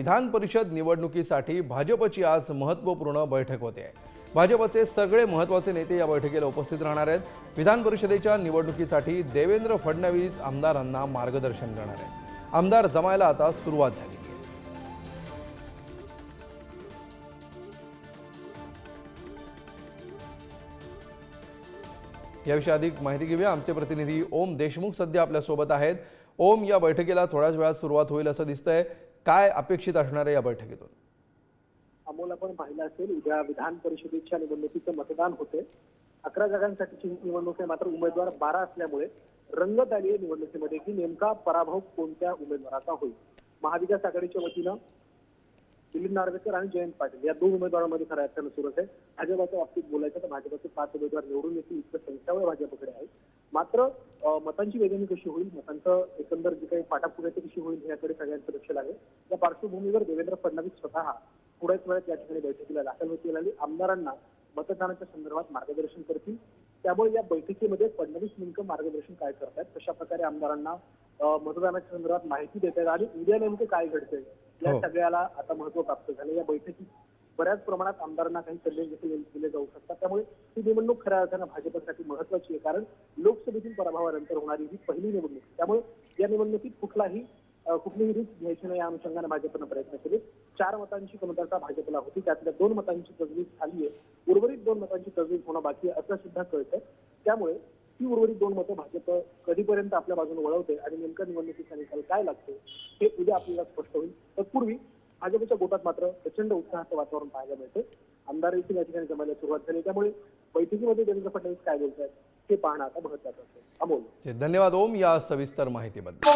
विधान परिषद निवडणुकीसाठी भाजपची आज महत्त्वपूर्ण बैठक होते. भाजपचे सगळे महत्त्वाचे नेते या बैठकीला उपस्थित राहणार आहेत. विधान परिषदेच्या निवडणुकीसाठी देवेंद्र फडणवीस आमदारांना मार्गदर्शन करणार आहेत. आमदार जमायला आता सुरुवात झाली. याविषयी अधिक माहिती घेऊया. आमचे प्रतिनिधी ओम देशमुख सध्या आपल्यासोबत आहेत. ओम या बैठकीला थोड्याच वेळात सुरुवात होईल असं दिसतंय. काय अपेक्षित असणार आहे या बैठकीतून? अमोल आपण पाहिलं असेल उद्या विधान परिषदेच्या निवडणुकीचं मतदान होते अकरा जागांसाठीची निवडणूक आहे मात्र उमेदवार बारा असल्यामुळे रंगत आली आहे निवडणुकीमध्ये की नेमका पराभव कोणत्या उमेदवाराचा होईल? महाविकास आघाडीच्या वतीनं दिलीप नार्वेकर आणि जयंत पाटील या दोन उमेदवारांमध्ये खऱ्या अर्थानं सुरत आहे. भाजपाच्या बाबतीत बोलायचं तर भाजपचे पाच उमेदवार निवडून येतील इतकं संख्यावर भाजपकडे आहे. मात्र मतांची वेगळी कशी होईल? मतांचं एकंदर जे काही पाठापुढे कशी होईल याकडे सगळ्यांचं लक्ष लागेल. या पार्श्वभूमीवर देवेंद्र फडणवीस स्वतः थोड्याच वेळात या ठिकाणी बैठकीला दाखल होतील आणि आमदारांना मतदानाच्या संदर्भात मार्गदर्शन करतील. त्यामुळे या बैठकीमध्ये फडणवीस नेमकं मार्गदर्शन काय करतायत कशा प्रकारे आमदारांना मतदानाच्या संदर्भात माहिती देत आहेत आणि उद्या नेमकं काय घडतंय या हो. सगळ्याला आता महत्त्व प्राप्त झालं या बैठकीत बऱ्याच प्रमाणात आमदारांना काही सल्ले देखील दिले जाऊ शकतात. त्यामुळे ही निवडणूक खऱ्या अर्थानं भाजपसाठी महत्वाची आहे. कारण लोकसभेतील पराभवानंतर होणारी ही पहिली निवडणूक त्यामुळे या निवडणुकीत कुठलाही कुठलीही रिस्क घ्यायची नाही. या अनुषंगाने भाजपनं प्रयत्न केले. चार मतांची कमतरता भाजपला होती. त्यातल्या दोन मतांची तजवीज झाली आहे उर्वरित दोन मतांची तजवीज होणं बाकी आहे असं सुद्धा कळतंय. त्यामुळे ती उर्वरित दोन मतं भाजप कधीपर्यंत आपल्या बाजूने वळवते आणि नेमका निवडणुकीचा निकाल काय लागतो हे उद्या आपल्याला स्पष्ट होईल. तत्पूर्वी भाजपच्या गोटात मात्र प्रचंड उत्साहाचं वातावरण पाहायला मिळतं आमदार देखील या ठिकाणी जमायला सुरुवात झाली. त्यामुळे बैठकीमध्ये देवेंद्र फडणवीस काय बोलत आहेत हे पाहणं आता महत्वाचं असेल अमोल. धन्यवाद. ओम या सविस्तर माहितीबद्दल.